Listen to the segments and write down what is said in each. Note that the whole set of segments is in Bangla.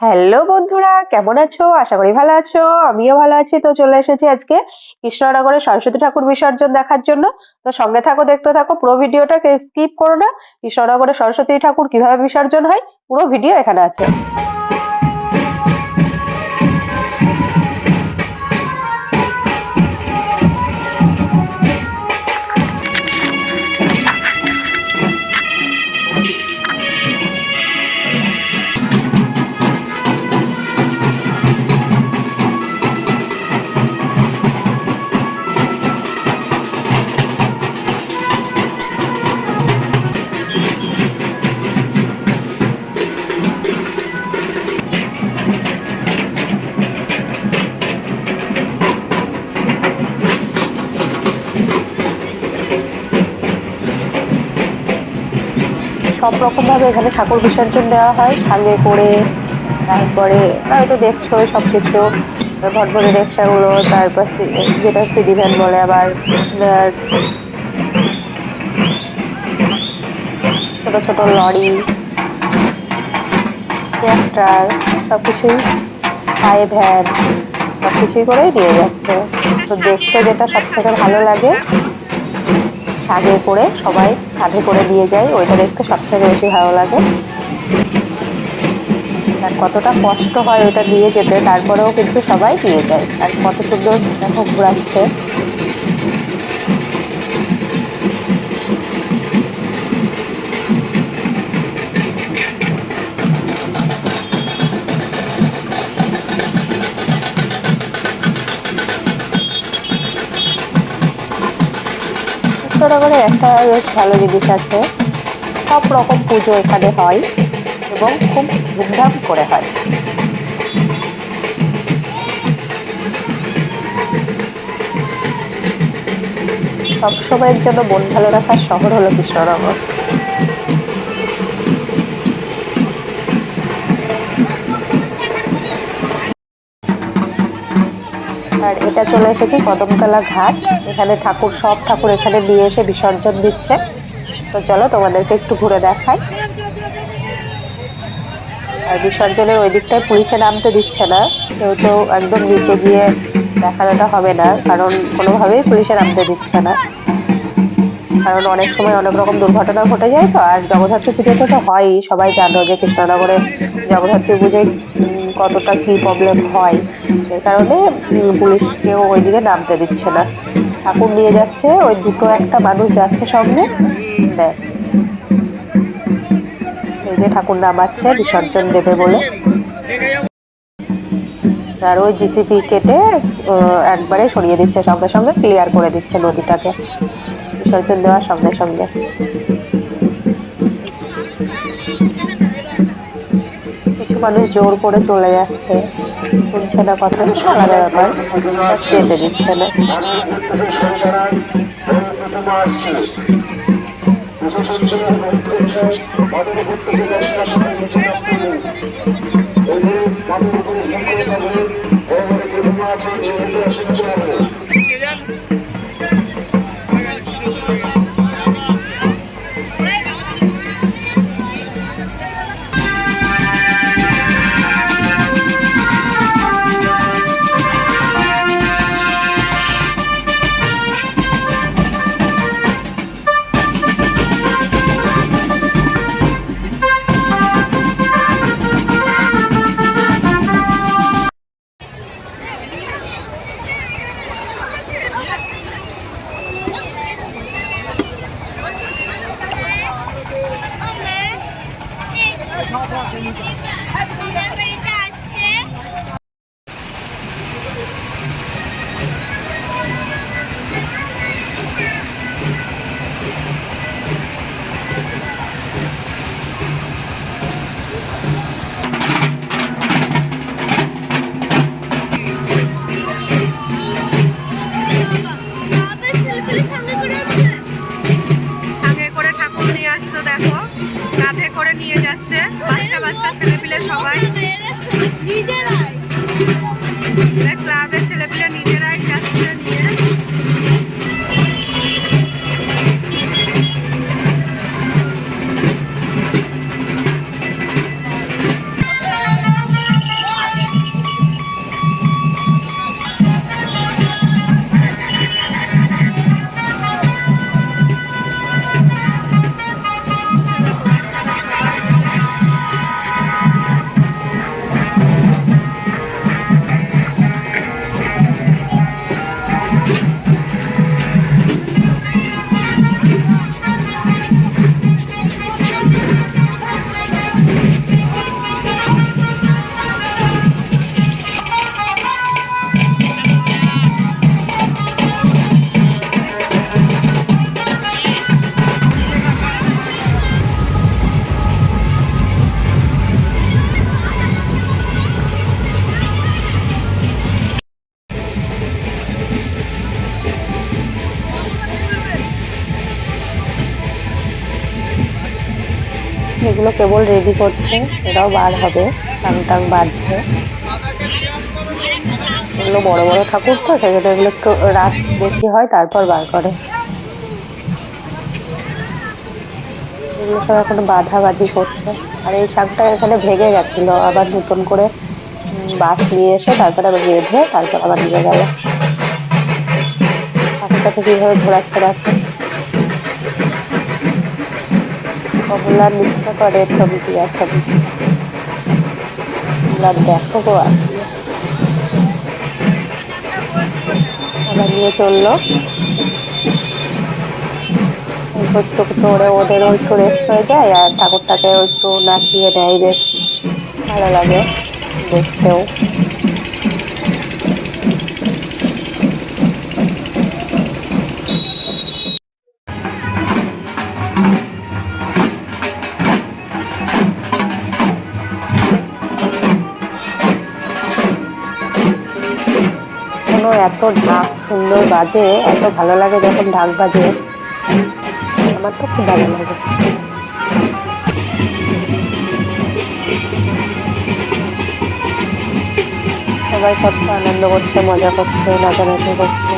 হ্যালো বন্ধুরা, কেমন আছো? আশা করি ভালো আছো। আমিও ভালো আছি। তো চলে এসেছি আজকে কৃষ্ণনগরের সরস্বতী ঠাকুর বিসর্জন দেখার জন্য। তো সঙ্গে থাকো, দেখতে থাকো, পুরো ভিডিওটা স্কিপ করো না। কৃষ্ণনগরের সরস্বতী ঠাকুর কীভাবে বিসর্জন হয়, পুরো ভিডিও এখানে আছে। সব রকম ভাবে এখানে ঠাকুর বিসর্জন দেওয়া হয়, সাঙ্গে করে, তারপরে হয়তো দেখছ সব কিছু ভটভটি রিক্সাগুলো তারপর যেটা সিডি ভ্যান বলে আবার ছোট ছোট লরি, ট্রাক্টর সব কিছুই পায়ে ভ্যান সব কিছুই করেই দিয়ে যাচ্ছে। তো দেখতে যেটা সব থেকে ভালো লাগে সাজে করে, সবাই সাধে করে দিয়ে যায়। ওইটা দেখতে সবথেকে বেশি ভালো লাগে। আর কতটা কষ্ট হয় ওটা দিয়ে যেতে, তারপরেও কিন্তু সবাই দিয়ে যায়। আর কত সুন্দর দেখো ঘোরাচ্ছে। কৃষ্ণনগরে একটা বেশ ভালো জিনিস আছে। সব রকম পুজো এখানে হয় এবং খুব ধুমধাম করে হয়। সবসময়ের জন্য মন ভালো রাখার শহর হলো কৃষ্ণনগর। এটা চলে এসেছি কদমতলা ঘাট। এখানে ঠাকুর, সব ঠাকুর এখানে নিয়ে এসে বিসর্জন দিচ্ছে। তো চলো তোমাদেরকে একটু ঘুরে দেখাই। আর বিসর্জনের ওই দিকটায় পুলিশে নামতে দিচ্ছে না। সেহেতু একদম নিচে গিয়ে দেখানোটা হবে না, কারণ কোনোভাবেই পুলিশে নামতে দিচ্ছে না। কারণ অনেক সময় অনেক রকম দুর্ঘটনা ঘটে যায় তো, আর জগদ্ধাত্রী পুজোতে তো হয়ই। সবাই জানো যে কৃষ্ণনগরে জগদ্ধাত্রী পুজোয় কতটা কী প্রবলেম হয়। সেই কারণে পুলিশকেও ওইদিকে নামতে দিচ্ছে না। ঠাকুর নিয়ে যাচ্ছে, ওই দুটো একটা মানুষ যাচ্ছে সঙ্গে এই যে ঠাকুর নামাচ্ছে, বিসর্জন দেবে বলে। আর ওই জিসিপি কেটে একবারে সরিয়ে দিচ্ছে সঙ্গে সঙ্গে ক্লিয়ার করে দিচ্ছে নদীটাকে। বিসর্জন দেওয়ার সঙ্গে সঙ্গে। মানুষ জোর করে চলে যাচ্ছে শুনছে না কথা আলাদা ব্যাপার যেতে দিচ্ছে না বাচ্চা ছেলে পিলে সবাই এগুলো কেবল রেডি করছে, এরাও বার হবে টাং টাং বাঁধছে এগুলো বড় বড় ঠাকুর তো সেগুলো এগুলো একটু রাত বেশি হয়, তারপর বার করে। এগুলো সব এখন বাঁধাবাঁধি করছে। আর এই শাকটা এখানে ভেঙে গেছিল, আবার নতুন করে বাঁশ নিয়ে এসে তারপরে আবার বেঁধে, তারপর আবার নিয়ে গেল ঠাকুরটাকে কীভাবে ঘোরাচ্ছে রাখছে কমলার নৃত্য করে ছবি আর ছবি। দেখো গো নিয়ে চলল। একটু করে ওদেরও একটু রেস্ট হয়ে যায় আর ঠাকুরটাকেও একটু নাচিয়ে নেয় বেশ। ভালো লাগে দেখতেও। এত ঢাক সুন্দর বাজে, এত ভালো লাগে যখন ঢাক বাজে। আমার তো খুব ভালো লাগে। সবাই কত আনন্দ করছে, মজা করছে, নাচানাচি করছে।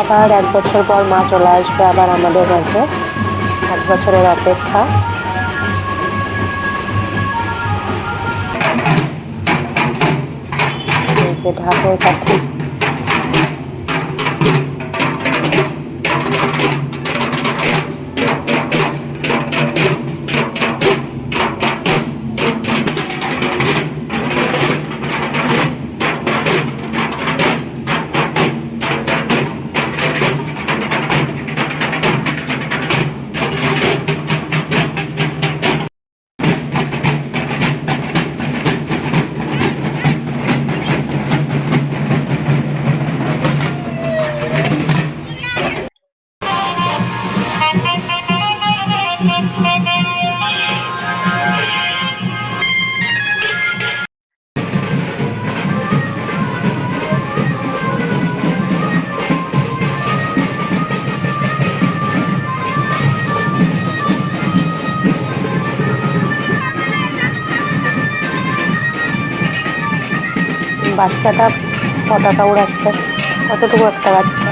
আবার এক বছর পর মা চলে আসবে আবার আমাদের কাছে। এক বছরের অপেক্ষা। যে ঢাকের কাঠি বাচ্চাটা পতাকা উড়াচ্ছে কতটুকু একটা বাচ্চা।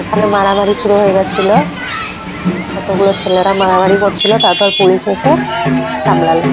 এখানে মারামারি শুরু হয়ে গেছিল। কতগুলো ছেলেরা মারামারি করছিল তারপর পুলিশ এসে সামলালো।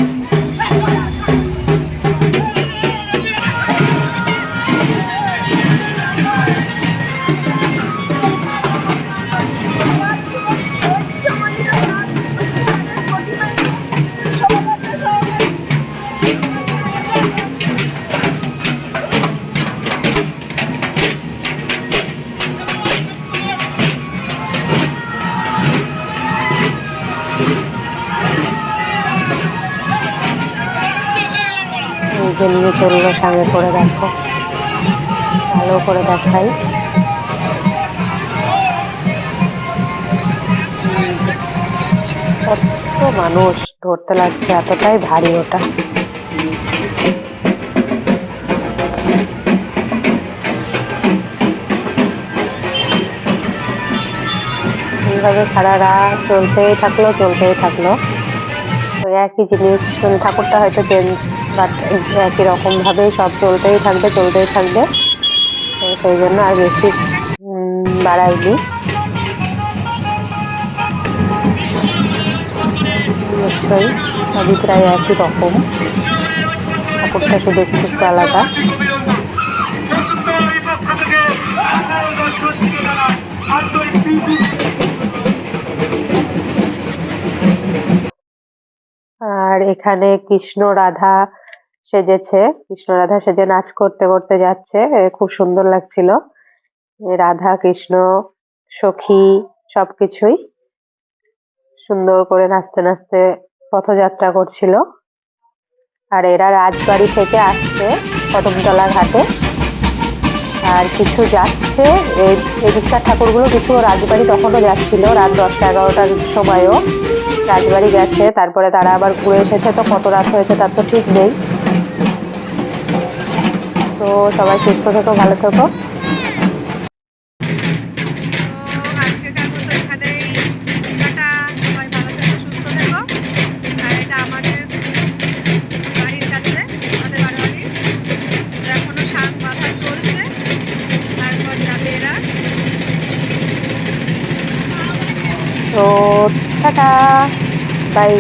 নিয়ে চলল সঙ্গে করে দেখো। ভালো করে দেখাই। কত মানুষ ধরতে লাগছে, এতটাই ভারী ওটা। এইভাবে সারা রাত চলতেই থাকল চলতেই থাকল। একই জিনিস ঠাকুরটা হয়তো চেঞ্জ বাট একই রকম ভাবেই সব চলতেই থাকবে চলতেই থাকবে। সেই জন্য আর বেশি বাড়াইনি। নিশ্চয়ই সবই প্রায় একই রকম। শুধু একটু একটু আলাদা। আর এখানে কৃষ্ণ, রাধা সেজেছে কৃষ্ণ রাধা সেজে নাচ করতে করতে যাচ্ছে খুব সুন্দর লাগছিল। রাধা, কৃষ্ণ, সখী, সবকিছুই সুন্দর করে নাচতে নাচতে পথযাত্রা করছিল। আর এরা রাজবাড়ি থেকে আসছে কদমতলা ঘাটে। আর কিছু যাচ্ছে এই এদিককার ঠাকুরগুলো কিছু রাজবাড়ি তখনও যাচ্ছিল, রাত দশটা এগারোটার সময়ও। রাজবাড়ি গেছে, তারপরে তারা আবার ঘুরে এসেছে, তো কত রাত হয়েছে তার তো ঠিক নেই। তো সবাই সুস্থ থেকো ভালো থেকো। তো আজকেকার মতো এখানেই টাটা সবাই ভালো থেকো সুস্থ থেকো। আর এটা আমাদের বাড়ির কাছে আমাদের বাড়ি এখনও শাক বাঁধা চলছে তারপর যাবে এরা। তো টাটা বাই